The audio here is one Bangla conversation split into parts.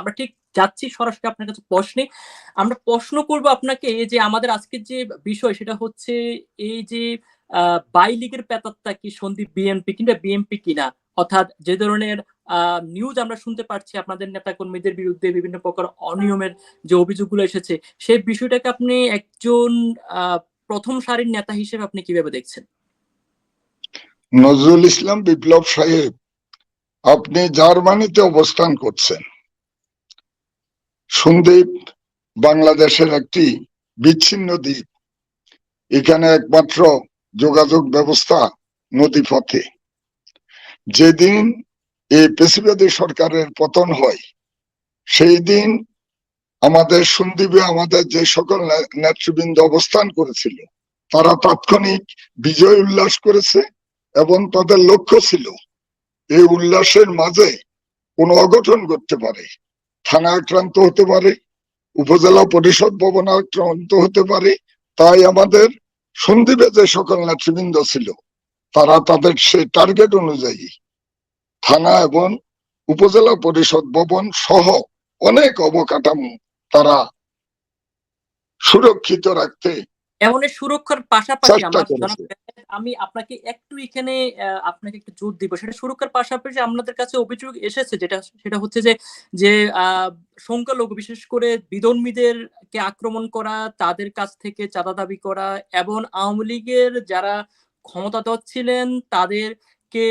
আমরা ঠিক যাচ্ছি, সরাসরি আপনার কাছে প্রশ্নে। আমরা প্রশ্ন করব আপনাকে যে আমাদের আজকের যে বিষয়, সেটা হচ্ছে এই যে বাই লিগের পেতাত্তা কি সন্দীপ বিএনপি কিংবা বিএনপি কিনা? অর্থাৎ যে ধরনের নিউজ আমরা শুনতে পারছি আপনাদের নেতা কর্মীদের বিরুদ্ধে বিভিন্ন প্রকার অনিয়মের যে অভিযোগগুলো এসেছে, সেই বিষয়টাকে আপনি একজন প্রথম সারির নেতা হিসেবে আপনি কীভাবে দেখছেন? নজরুল ইসলাম বিপ্লব সাহেব, আপনি জার্মানিতে অবস্থান করছেন। সন্দীপ বাংলাদেশের একটি বিচ্ছিন্ন দ্বীপ। এখানে একমাত্র যোগাযোগ ব্যবস্থা নদীপথে যেদিন এই পেশিবাদী সরকারের পতন হয়, সেই দিন আমাদের সন্দীপে আমাদের যে সকল নেতৃবৃন্দ অবস্থান করেছিল, তারা তাৎক্ষণিক বিজয় উল্লাস করেছে এবং তাদের লক্ষ্য ছিল এই উল্লাসের মাঝে কোনো অঘটন করতে পারে। থানা আক্রান্ত হতে পারে উপজেলা পরিষদ ভবন আক্রান্ত হতে পারে। তাই আমাদের সন্দীপে যে সকল নেতৃবৃন্দ ছিল তারা তাদের সেই টার্গেট অনুযায়ী থানা এবং উপজেলা পরিষদ ভবন সহ অনেক অবকাঠামো তারা সুরক্ষিত রাখতে এমন সুরক্ষার পাশাপাশি আমি আপনাকে একটু এখানে আপনাকে একটু জোর দিব। সেটা সুরক্ষার পাশাপাশি আপনাদের কাছে অভিযোগ এসেছে যেটা, সেটা হচ্ছে যে যে সংখ্যালঘু বিশেষ করে বিধর্মীদের কে আক্রমণ করা, তাদের কাছ থেকে চাঁদা দাবি করা এবং আওয়ামী লীগের যারা ক্ষমতাধর ছিলেন, তাদেরকে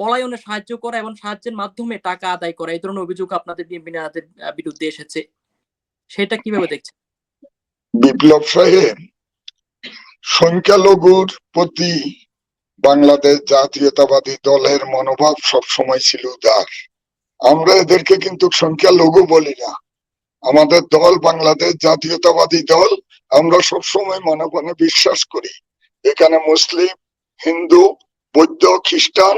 পলায়নে সাহায্য করা এবং সাহায্যের মাধ্যমে টাকা আদায় করা, এই ধরনের অভিযোগ আপনাদের বিরুদ্ধে এসেছে। সেটা কীভাবে দেখছেন? বিপ্লব সাহেব সংখ্যালঘুর প্রতি বাংলাদেশ জাতীয়তাবাদী দলের মনোভাব সব সময় ছিল উদার। আমরা এদেরকে কিন্তু সংখ্যালঘু বলি না। আমাদের দল বাংলাদেশ জাতীয়তাবাদী দল আমরা সব সময় মনে মনে বিশ্বাস করি। এখানে মুসলিম হিন্দু বৌদ্ধ খ্রিস্টান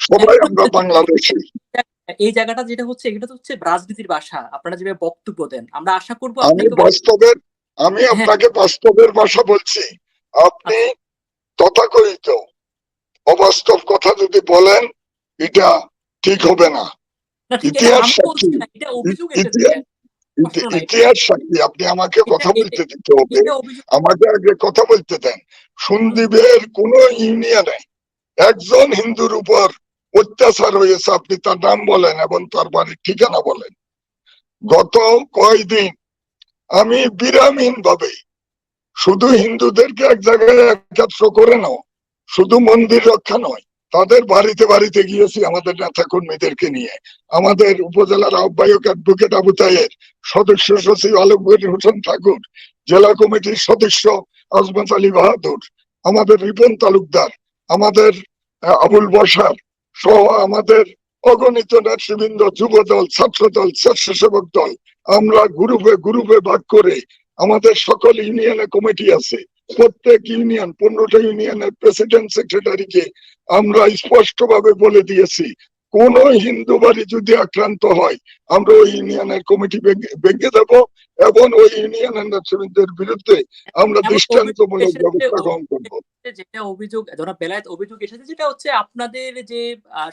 সবাই আমরা বাংলাদেশি। এই জায়গাটা যেটা হচ্ছে এটা হচ্ছে রাজনীতির ভাষা। আপনারা যেভাবে বক্তব্য দেন আমরা আশা করব বাস্তবের আমি হ্যাঁ। আপনাকে বাস্তবের ভাষা বলছি। আপনি তথাকথিত অবাস্তব কথা যদি বলেন এটা ঠিক হবে না। ইতিহাস সাক্ষী। ইতিহাস সাক্ষী আপনি আমাকে কথা বলতে দিতে হবে। আমাকে আগে কথা বলতে দেন। সন্দীপের কোন ইউনিয়নে একজন হিন্দুর উপর অত্যাচার হয়েছে আপনি তার নাম বলেন এবং তার বাড়ির ঠিকানা বলেন। গত কয়দিন আমি বিরামহীন ভাবে। শুধু হিন্দুদেরকে এক জায়গায় একত্র করে নাও, শুধু মন্দির রক্ষা নয়, তাদের বাড়িতে বাড়িতে গিয়েছি আমাদের নেতা কর্মীদেরকে নিয়ে। আমাদের উপজেলার আহ্বায়ক অ্যাডভোকেট আবু তাইয়ের সদস্য সচিব আলমগীর হোসেন ঠাকুর, জেলা কমিটির সদস্য আজমত আলী বাহাদুর, আমাদের রিপন তালুকদার, আমাদের আবুল বসার সহ আমাদের অগণিত নেতৃবৃন্দ যুব দল ছাত্র দল স্বেচ্ছাসেবক দল আমরা গ্রুপে গ্রুপে ভাগ করে আমাদের সকল ইউনিয়নে কমিটি আছে। প্রত্যেক ইউনিয়ন, পনেরোটা ইউনিয়নের প্রেসিডেন্ট সেক্রেটারিকে আমরা স্পষ্ট ভাবে বলে দিয়েছি কোন হিন্দু বাড়ি যদি আক্রান্ত হয় আমরা ওই ইউনিয়নের কমিটি ভেঙে দেব এবং ওই ইউনিয়নের নেতৃবৃন্দের বিরুদ্ধে আমরা দৃষ্টান্তমূলক ব্যবস্থা গ্রহণ করব। যেটা অভিযোগ ধরা বেলায়েত অভিযোগ এসেছে যেটা হচ্ছে আপনাদের যে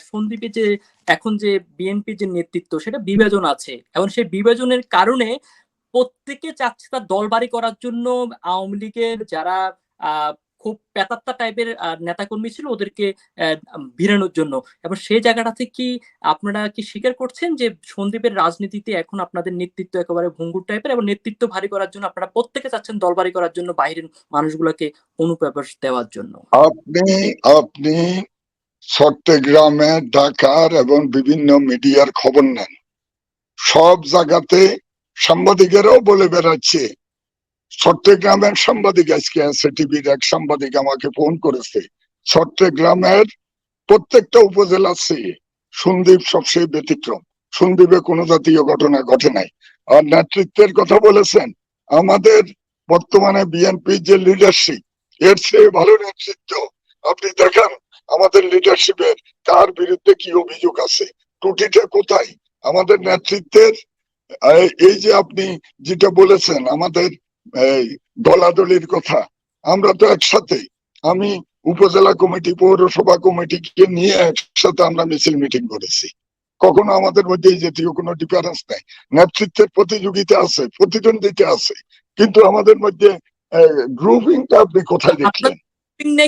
সন্দীপে যে এখন যে বিএনপির যে নেতৃত্ব সেটা বিভাজন আছে। এবং সেই বিভাজনের কারণে প্রত্যেকে চাচ্ছে তার দল বাড়ি করার জন্য আওয়ামী লীগের যারা খুব পেতাত্তা টাইপের নেতাকর্মী ছিল ওদেরকে ভিড়ানোর জন্য। এবং সেই জায়গাটা থেকে কি আপনারা কি স্বীকার করছেন যে সন্দীপের রাজনীতিতে এখন আপনাদের নেতৃত্ব একেবারে ভঙ্গুর টাইপের এবং নেতৃত্ব ভারী করার জন্য আপনারা প্রত্যেকে চাচ্ছেন দল ভারী করার জন্য বাইরের মানুষগুলোকে অনুপ্রবেশ দেওয়ার জন্য? আপনি আপনি চট্টগ্রামে ঢাকার এবং বিভিন্ন মিডিয়ার খবর নেন। সব জায়গাতে সাংবাদিকেরাও বলে বেড়াচ্ছে চট্টগ্রামের সাংবাদিক আজকে আছে টিভির এক সাংবাদিক আমাকে ফোন করেছে। চট্টগ্রামের প্রত্যেকটা উপজেলা আছে সন্দীপ সবচেয়ে ব্যতিক্রম। সন্দীপে কোনো জাতীয় ঘটনা ঘটে নাই। আর নেতৃত্বের কথা বলেছেন, আমাদের বর্তমানে বিএনপির যে লিডারশিপ এর চেয়ে ভালো নেতৃত্ব আপনি দেখান, আমাদের লিডারশিপের কার বিরুদ্ধে কি অভিযোগ আছে, ত্রুটিটা কোথায়? আমাদের নেতৃত্বের, এই যে আপনি যেটা বলেছেন, আমাদের দলাদলির কথা। আমরা তো একসাথে। আমি উপজেলা কমিটি পৌরসভা কমিটিকে নিয়ে একসাথে আমরা মিছিল মিটিং করেছি। কখনো আমাদের মধ্যে এই জাতীয় কোনো ডিফারেন্স নাই। নেতৃত্বের প্রতিযোগিতা আছে প্রতিদ্বন্দ্বিতা আছে। কিন্তু আমাদের মধ্যে গ্রুপিংটা আপনি কোথায় দেখলেন?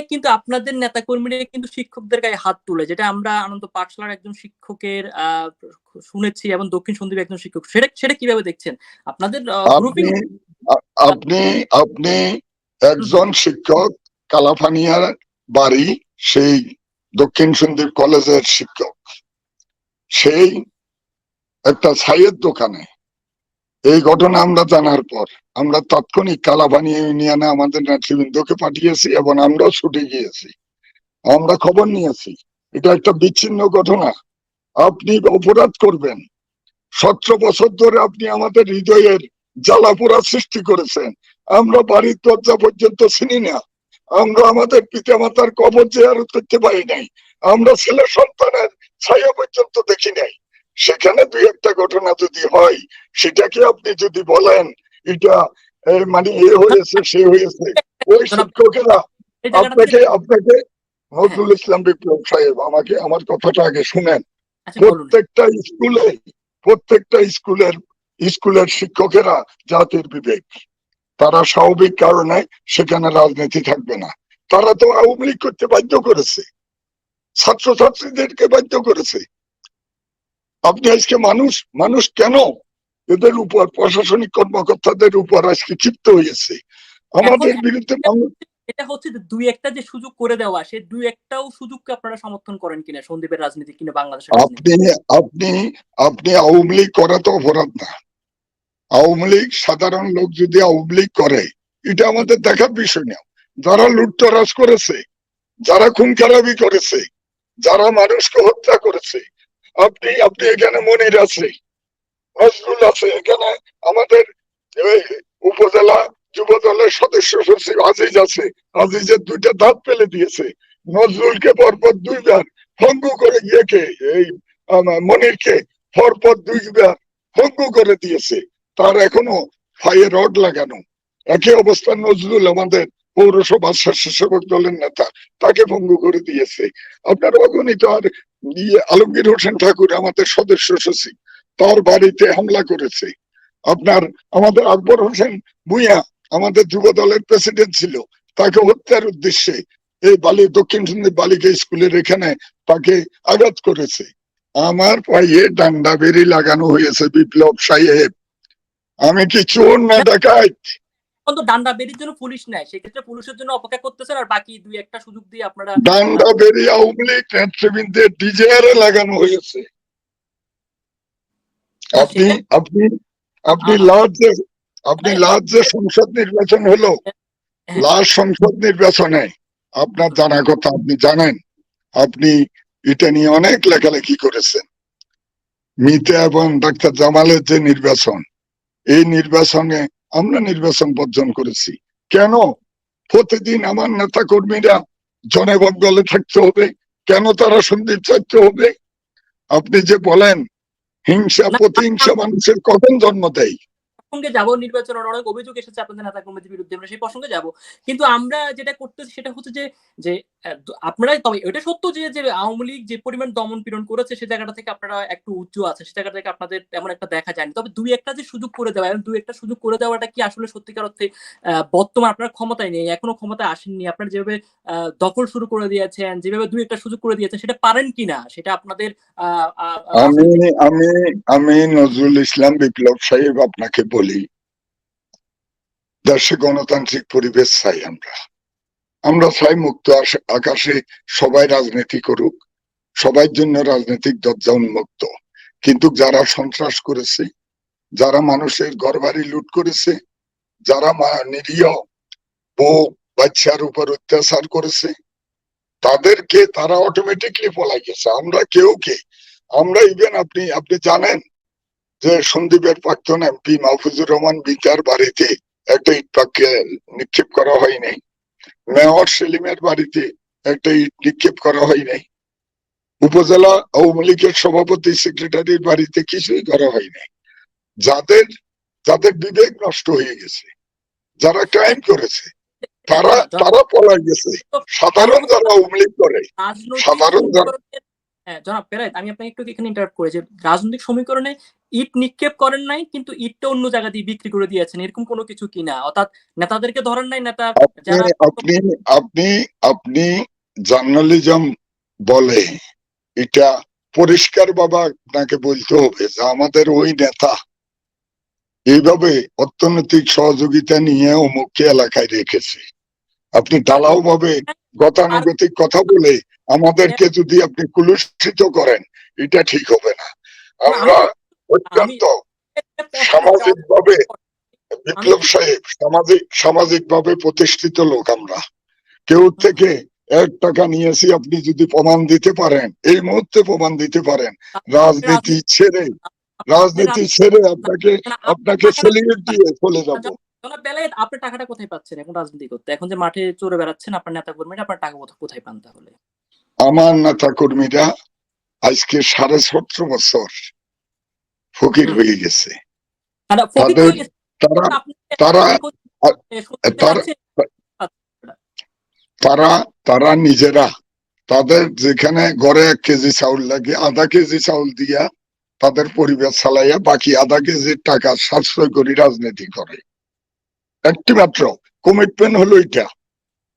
কিন্তু আপনাদের নেতা কর্মীরা কিন্তু শিক্ষকদের গায়ে হাত তুলে যেটা আমরা আনন্দ পাঠশালার একজন শিক্ষকের আহ, শুনেছি এবং দক্ষিণ সন্দীপের একজন শিক্ষক। সেটা সেটা কীভাবে দেখছেন? আপনাদের গ্রুপিং আপনি আপনি একজন শিক্ষক, কালাফানিয়ার বাড়ি, সেই দক্ষিণ সন্দীপ কলেজের শিক্ষক। সেই একটা ছাইয়ের দোকানে। এই ঘটনা আমরা জানার পর আমরা তাৎক্ষণিক কালাপানি ইউনিয়নে আমাদের নেতৃবৃন্দকে পাঠিয়েছি এবং আমরাও ছুটে গিয়েছি। আমরা খবর নিয়েছি। এটা একটা বিচ্ছিন্ন ঘটনা। আপনি অপরাধ করবেন। সতেরো বছর ধরে আপনি আমাদের হৃদয়ের জ্বালাপোড়া সৃষ্টি করেছেন। আমরা বাড়ির দরজা পর্যন্ত চিনি না। আমরা আমাদের পিতা মাতার কবর জেয়ারত করতে পারি নাই। আমরা ছেলে সন্তানের ছায়া পর্যন্ত দেখি নাই। সেখানে দুই একটা ঘটনা যদি হয় সেটাকে আপনি যদি বলেন এটা মানে এ হয়েছে সে হয়েছে। ওই শিক্ষকেরা আপনাকে আপনাকে নজরুল ইসলাম বিপ্লব সাহেব আমাকে আমার কথাটা আগে শুনেন। আচ্ছা প্রত্যেকটা স্কুলে প্রত্যেকটা স্কুলের স্কুলের শিক্ষকেরা জাতির বিবেক। তারা স্বাভাবিক কারণে সেখানে রাজনীতি থাকবে না। তারা তো আওয়ামী লীগ করতে বাধ্য করেছে। ছাত্রছাত্রীদেরকে বাধ্য করেছে। আপনি আজকে মানুষ মানুষ কেন? এদের উপর প্রশাসনিক কর্মকর্তাদের উপর আজকে ক্ষিপ্ত হয়েছে। আমাদের বিরুদ্ধে এটা হচ্ছে যে দুই একটা যে সুযোগ করে দেওয়া সে দুই একটাও সুযোগকে আপনারা সমর্থন করেন কিনা? সন্দীপের রাজনীতি কিনা বাংলাদেশের আপনি আপনি আপনি আওয়ামী লীগ করা তো অপরাধ না। আওয়ামী লীগ, সাধারণ লোক যদি আওয়ামী লীগ করে, এটা আমাদের দেখার বিষয় না। যারা লুটতরাজ করেছে, যারা খুন খারাপি করেছে, যারা মানুষকে হত্যা করেছে, আপনি আপনি এখানে মনির আছে, নজরুল আছে, এখানে আমাদের উপজেলা যুব দলের সদস্য সচিব আজিজ আছে, আজিজের দুইটা দাঁত ফেলে দিয়েছে। নজরুলকে পরপর দুইবার ভঙ্গ করে গিয়েকে, এই মনিরকে পরপর দুইবার ভঙ্গ করে দিয়েছে। তার এখনও ফাইয়ে রড লাগানো। একই অবস্থা নজরুল আমাদের পৌরসভা স্বেচ্ছাসেবক দলের নেতা, তাকে ভঙ্গ করে দিয়েছে। আপনার অগণিত আর ইয়ে আলমগীর হোসেন ঠাকুর আমাদের সদস্য সচিব, তার বাড়িতে হামলা করেছে। আপনার, আমাদের আকবর হোসেন ভুইয়া আমাদের যুব দলের প্রেসিডেন্ট ছিল, তাকে হত্যার উদ্দেশ্যে এই বালি, দক্ষিণ সন্দ্বীপ বালিকা স্কুলের এখানে তাকে আঘাত করেছে। আমার পায়ে ডান্ডা বেরি লাগানো হয়েছে বিপ্লব সাহেব। আমি কি চোর না ডাকাত? এখন তো ডান্ডা বেরির জন্য পুলিশ নেয় সেক্ষেত্রে পুলিশের জন্য অপেক্ষা করতেছেন আর বাকি দুই একটা সুযোগ দিয়ে আপনারা ডান্ডা বেরি আওয়ামী লীগ নেতৃবৃন্দের ডিজেয়ারে লাগানো হয়েছে। আপনি আপনি আপনি লাস্ট যে আপনি লাস্ট যে সংসদ নির্বাচন হলো। লাস্ট সংসদ নির্বাচনে আপনার জানা কথা আপনি জানেন। আপনি এটা নিয়ে অনেক লেখালেখি করেছেন। মিতা এবং ডাক্তার জামালের যে নির্বাচন এই নির্বাচনে আমরা নির্বাচন বর্জন করেছি। কেন? প্রতিদিন আমার নেতা কর্মীরা জনগণ থাকতে হবে। কেন তারা সন্দীপ চাইতে হবে? আপনি যে বলেন, হিংসা, প্রতিহিংসা মানুষের কখন জন্ম দেয়? প্রসঙ্গে যাব, নির্বাচনের অনেক অভিযোগ এসেছে আপনাদের নেতা কর্মীদের বিরুদ্ধে, আমরা সেই প্রসঙ্গে যাব। কিন্তু আমরা যেটা করতেছি সেটা হচ্ছে যে যে আপনারা তবে এটা সত্য যে যে আওয়ামী লীগ যে পরিমাণ দমন পীড়ন করেছে সে জায়গাটা থেকে আপনারা একটু উচ্চ আছে, সে জায়গা থেকে আপনাদের তেমন একটা দেখা যায়নি। তবে দুই একটা যে সুযোগ করে দেওয়া, এবং দুই একটা সুযোগ করে দেওয়াটা কি আসলে সত্যিকার অর্থে বর্তমান আপনার ক্ষমতায় নেই, এখনও ক্ষমতায় আসেননি, আপনারা যেভাবে দখল শুরু করে দিয়েছেন, যেভাবে দুই একটা সুযোগ করে দিয়েছেন, সেটা পারেন কিনা? সেটা আপনাদের আমি আমি আমি নজরুল ইসলাম বিপ্লব সাহেব আপনাকে বলি, দেশে গণতান্ত্রিক পরিবেশ চাই আমরা। আমরা চাই মুক্ত আকাশে সবাই রাজনীতি করুক, সবার জন্য রাজনৈতিক দরজা উন্মুক্ত। কিন্তু যারা সন্ত্রাস করেছে, যারা মানুষের ঘরবাড়ি লুট করেছে, যারা নিরীহ বউ, বাচ্চার উপর অত্যাচার করেছে, তাদেরকে তারা অটোমেটিকলি পলাই গেছে আমরা কেউ কে? আমরা ইভেন আপনি আপনি জানেন যে সন্দীপের প্রাক্তন এমপি মাহফুজুর রহমান বিকার বাড়িতে একটা ইট পাককে নিক্ষেপ করা হয় নাই মেয়র সেলিমের বাড়িতে একটা ইট নিক্ষেপ করা হয় নাই উপজেলা আওয়ামী লীগের সভাপতি সেক্রেটারির বাড়িতে কিছুই করা হয় নাই যাদের যাদের বিবেক নষ্ট হয়ে গেছে যারা ক্রাইম করেছে তারা তারা পলাই গেছে। সাধারণ যারা আওয়ামী লীগ করে সাধারণ যারা- হ্যাঁ জনাব পেরাইত আমি আপনাকে একটু এখানে ইন্টারাপ্ট করে যে রাজনৈতিক সমীকরণে ইট নিক্ষেপ করেন নাই কিন্তু ইটটা অন্য জায়গা দিয়ে বিক্রি করে দিয়েছেন এরকম কোনো কিছু কিনা অর্থাৎ নেতাদেরকে ধরেন নাই নেতা আপনি আপনি আপনি জার্নালিজম বলে এটা পরিষ্কার বাবা আপনাকে বলতে হবে যে আমাদের ওই নেতা এইভাবে অর্থনৈতিক সহযোগিতা নিয়ে অমুককে এলাকায় রেখেছে। আপনি ঢালাও ভাবে গতানুগতিক কথা বলে আমাদেরকে যদি আপনি কুলুষিত করেন এটা ঠিক হবে না। আমরা অত্যন্ত সামাজিক ভাবে বিপ্লব সাহেব সামাজিক সামাজিক ভাবে প্রতিষ্ঠিত লোক আমরা। কেউ থেকে এক টাকা নিয়েছি আপনি যদি প্রমাণ দিতে পারেন এই মুহূর্তে প্রমাণ দিতে পারেন রাজনীতি ছেড়ে রাজনীতি ছেড়ে আপনাকে আপনাকে সেলিব্রেট দিয়ে চলে যাব। জনাব বেলায়েত আপনি টাকাটা কোথায় পাচ্ছেন এখন রাজনীতি করতে? এখন যে মাঠে চড়ে বেড়াচ্ছেন আপনার নেতা কর্মীরা আপনার টাকা কোথা- কোথায় পান তাহলে? আমার নেতা কর্মীরা আজকে সাড়ে সতেরো বছর ফকির হয়ে গেছে। তাদের- তারা তারা তারা- তারা নিজেরা। তাদের যেখানে ঘরে এক কেজি চাউল লাগে আধা কেজি চাউল দিয়া তাদের পরিবার চালাইয়া বাকি আধা কেজির টাকা সাশ্রয় করে রাজনীতি করে। একটি মাত্র। কমিটমেন্ট হলো এটা।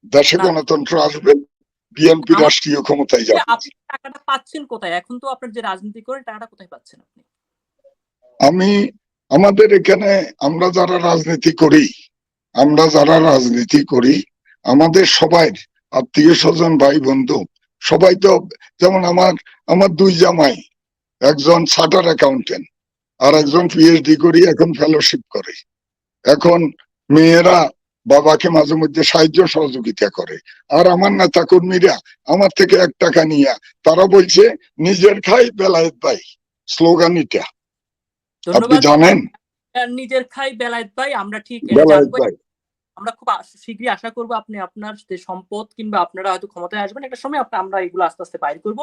দেশে গণতন্ত্র আসবে বিএনপি রাষ্ট্রীয় ক্ষমতায় যাবে। আপনি টাকাটা পাচ্ছেন কোথায়? এখন তো আপনার যে রাজনীতি করেন টাকাটা কোথায় পাচ্ছেন আপনি? আমি আমাদের এখানে আমরা যারা রাজনীতি করি আমরা যারা রাজনীতি করি আমাদের সবাই আত্মীয় স্বজন ভাই বন্ধু সবাই তো যেমন আমার আমার দুই জামাই একজন চার্টার অ্যাকাউন্টেন্ট আর একজন পিএইচডি করি এখন ফেলোশিপ করে। এখন মেয়েরা বাবাকে মাঝে মধ্যে সাহায্য সহযোগিতা করে। আর আমার নেতা কর্মীরা আমার থেকে এক টাকা নিয়ে তারা বলছে নিজের খাই বেলায়েত ভাই। স্লোগান এটা। আপনি জানেন? নিজের খাই বেলায়েত ভাই আমরা ঠিক আমরা খুব শীঘ্রই আশা করব আপনি আপনার যে সম্পদ কিংবা আপনারা হয়তো ক্ষমতায় আসবেন একটা সময় আমরা এগুলো আস্তে আস্তে বাইর করব।